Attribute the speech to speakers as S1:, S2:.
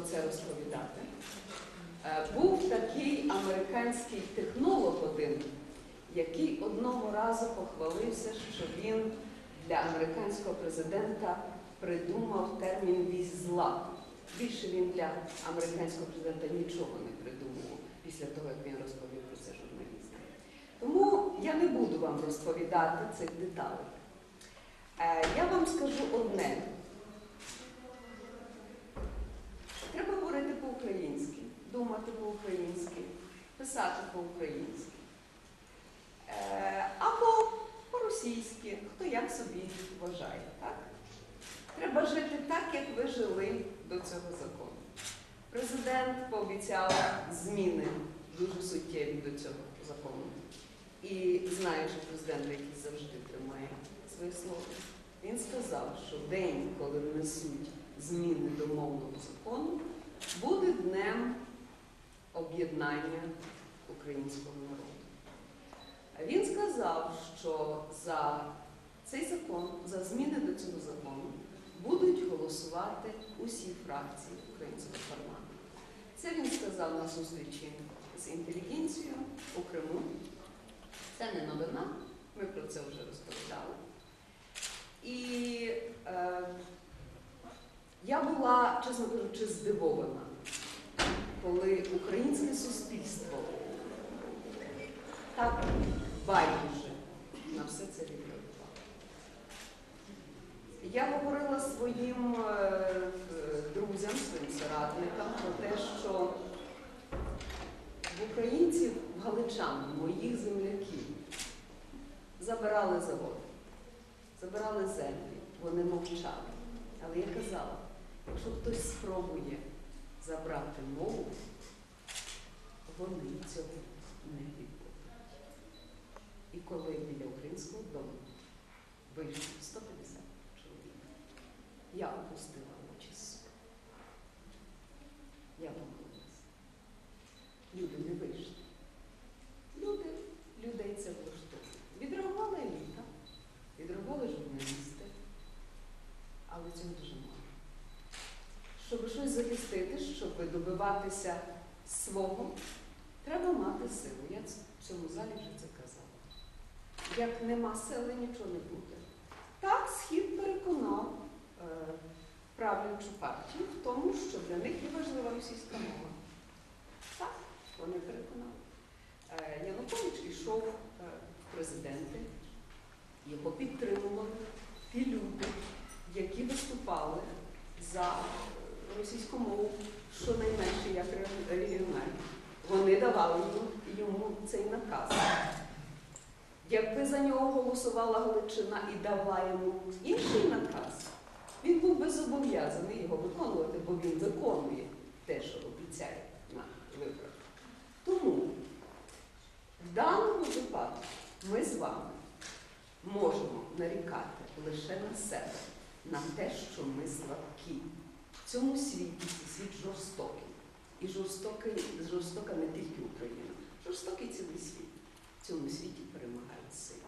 S1: про це розповідати. Е, Був такий американський технолог один, який одного разу похвалився, що він для американського президента придумав термін вісь зла. Більше він для американського президента нічого не придумав після того, як він розповів про це журналістам. Тому я не буду вам розповідати цих деталей. Е, Я вам скажу одне. Треба говорити по-українськи, думати по-українськи, писати по-українськи. Е, Або по-російськи, хто як собі вважає. Так? Треба жити так, як ви жили до цього закону. Президент пообіцяв зміни дуже суттєві до цього закону. І знаю, що президент, який завжди тримає своє слово, він сказав, що день, коли внесуть зміни до мовного закону, буде днем об'єднання українського народу. Він сказав, що за цей закон, за зміни до цього закону будуть голосувати усі фракції українського парламенту. Це він сказав на зустрічі з інтелігенцією у Криму. Це не новина, ми про це вже розповідали. І е, я була, чесно кажучи, здивована, коли українське суспільство так байдуже на все це відреагувало. Я говорила своїм е, друзям, своїм соратникам про те, що в українців, в галичан, моїх земляків, забирали заводи, забирали землі, вони мовчали. Але я казала, якщо хтось спробує забрати мову, вони цього не відбудуть. І коли біля українського дому вийшло 150 чоловік, я опустила очі з. Я помилилася. Люди не вийшли. Люди, людей це влаштовує. Відреагувала еліта, відреагували журналісти, але цього дуже захистити, щоб добиватися свого, треба мати силу. Я в цьому залі вже це казала. Як нема сили, нічого не буде. Так, Схід переконав е, правлячу партію в тому, що для них є важлива російська мова. Так, вони переконали. Е, Янукович ішов е, в президенти, його підтримували ті люди, які виступали за російську мову, щонайменше як регіональні. Вони давали йому цей наказ. Якби за нього голосувала Галичина і дала йому інший наказ, він був би зобов'язаний його виконувати, бо він виконує те, що обіцяє на виборах. Тому в даному випадку ми з вами можемо нарікати лише на себе, на те, що ми слабкі. Цьому світі світ жорстокий. І жорстокий, жорстока не тільки Україна, жорстокий цілий світ. В цьому світі перемагають сили.